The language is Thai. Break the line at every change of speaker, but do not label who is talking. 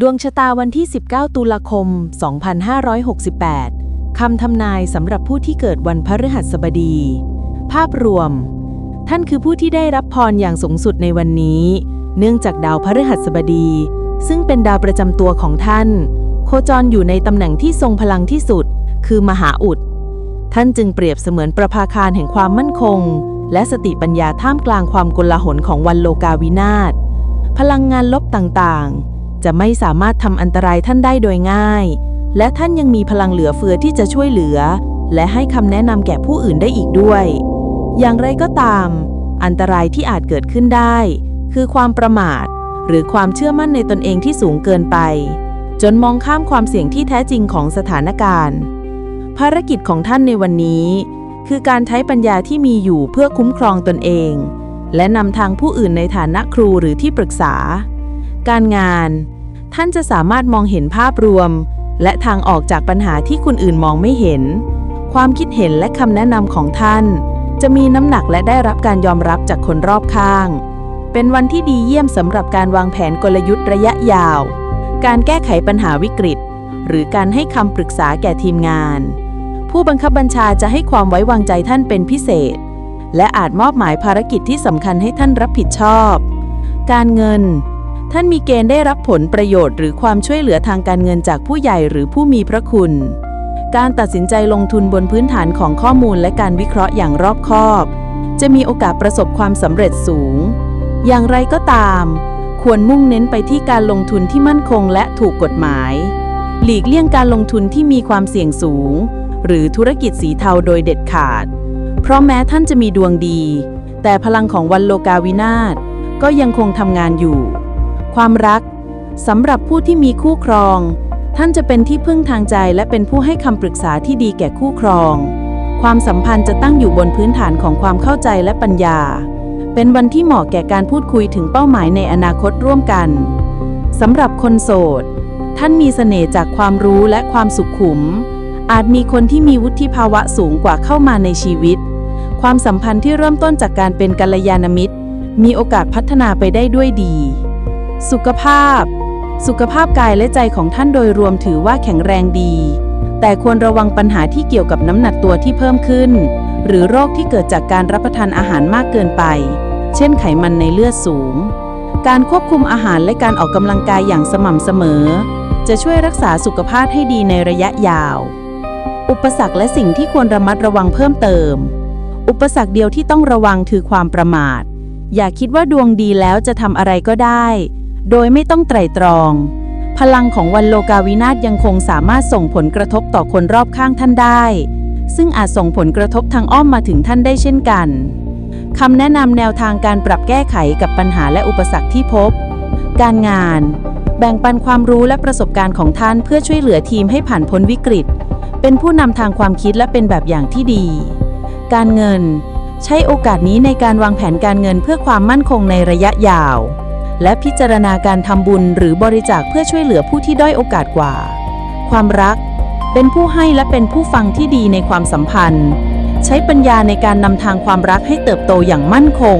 ดวงชะตาวันที่ 19 ตุลาคม 2568 คำทำนายสำหรับผู้ที่เกิดวันพฤหัสบดี ภาพรวม ท่านคือผู้ที่ได้รับพรอย่างสูงสุดในวันนี้ เนื่องจากดาวพฤหัสบดี ซึ่งเป็นดาวประจำตัวของท่าน โคจรอยู่ในตำแหน่งที่ทรงพลังที่สุด คือมหาอุด ท่านจึงเปรียบเสมือนประภาคารแห่งความมั่นคง และสติปัญญาท่ามกลางความกลาหลของวันโลกาวินาศพลังงานลบต่างๆ จะไม่สามารถทำอันตรายท่านได้โดยง่าย และท่านยังมีพลังเหลือเฟือที่จะช่วยเหลือ และให้คำแนะนำแก่ผู้อื่นได้อีกด้วย อย่างไรก็ตาม อันตรายที่อาจเกิดขึ้นได้ คือความประมาท หรือความเชื่อมั่นในตนเองที่สูงเกินไป จนมองข้ามความเสี่ยงที่แท้จริงของสถานการณ์ ภารกิจของท่านในวันนี้ คือการใช้ปัญญาที่มีอยู่เพื่อคุ้มครองตนเอง และนำทางผู้อื่นในฐานะครูหรือที่ปรึกษาการงาน ท่านจะสามารถมองเห็นภาพรวม และทางออกจากปัญหาที่คนอื่นมองไม่เห็น ความคิดเห็นและคำแนะนำของท่าน จะมีน้ำหนักและได้รับการยอมรับจากคนรอบข้าง เป็นวันที่ดีเยี่ยมสำหรับการวางแผนกลยุทธ์ระยะยาว การแก้ไขปัญหาวิกฤต หรือการให้คำปรึกษาแก่ทีมงาน ผู้บังคับบัญชาจะให้ความไว้วางใจท่านเป็นพิเศษ และอาจมอบหมายภารกิจที่สำคัญให้ท่านรับผิดชอบ การเงิน ท่านมีเกณฑ์ได้รับผลประโยชน์ หรือความช่วยเหลือทางการเงินจากผู้ใหญ่หรือผู้มีพระคุณ การตัดสินใจลงทุนบนพื้นฐานของข้อมูลและการวิเคราะห์อย่างรอบคอบ จะมีโอกาสประสบความสำเร็จสูง อย่างไรก็ตาม ควรมุ่งเน้นไปที่การลงทุนที่มั่นคงและถูกกฎหมาย หลีกเลี่ยงการลงทุนที่มีความเสี่ยงสูง หรือธุรกิจสีเทาโดยเด็ดขาด เพราะแม้ท่านจะมีดวงดี แต่พลังของวันโลกาวินาศก็ยังคงทำงานอยู่ ความรักสำหรับผู้ที่มีคู่ครอง ท่านจะเป็นที่พึ่งทางใจและเป็นผู้ให้คำปรึกษาที่ดีแก่คู่ครอง ความสัมพันธ์จะตั้งอยู่บนพื้นฐานของความเข้าใจและปัญญา เป็นวันที่เหมาะแก่การพูดคุยถึงเป้าหมายในอนาคตร่วมกันสำหรับคนโสด ท่านมีเสน่ห์จากความรู้และความสุขุม อาจมีคนที่มีวุฒิภาวะสูงกว่าเข้ามาในชีวิต ความสัมพันธ์ที่เริ่มต้นจากการเป็นกัลยาณมิตร มีโอกาสพัฒนาไปได้ด้วยดี สุขภาพ สุขภาพกายและใจของท่านโดยรวมถือว่าแข็งแรงดี แต่ควรระวังปัญหาที่เกี่ยวกับน้ำหนักตัวที่เพิ่มขึ้น หรือโรคที่เกิดจากการรับประทานอาหารมากเกินไป เช่นไขมันในเลือดสูง การควบคุมอาหารและการออกกำลังกายอย่างสม่ำเสมอ จะช่วยรักษาสุขภาพให้ดีในระยะยาว อุปสรรคและสิ่งที่ควรระมัดระวังเพิ่มเติม อุปสรรคเดียวที่ต้องระวังคือความประมาท อย่าคิดว่าดวงดีแล้วจะทำอะไรก็ได้ โดยไม่ต้องไตร่ตรอง พลังของวันโลกาวินาศยังคงสามารถส่งผลกระทบต่อคนรอบข้างท่านได้ ซึ่งอาจส่งผลกระทบทางอ้อมมาถึงท่านได้เช่นกันคำแนะนำแนวทางการปรับแก้ไขกับปัญหาและอุปสรรคที่พบ การงาน แบ่งปันความรู้และประสบการณ์ของท่านเพื่อช่วยเหลือทีมให้ผ่านพ้นวิกฤต เป็นผู้นำทางความคิดและเป็นแบบอย่างที่ดี การเงิน ใช้โอกาสนี้ในการวางแผนการเงินเพื่อความมั่นคงในระยะยาว และพิจารณาการทำบุญหรือบริจาคเพื่อช่วยเหลือผู้ที่ด้อยโอกาสกว่า ความรัก เป็นผู้ให้และเป็นผู้ฟังที่ดีในความสัมพันธ์ ใช้ปัญญาในการนำทางความรักให้เติบโตอย่างมั่นคง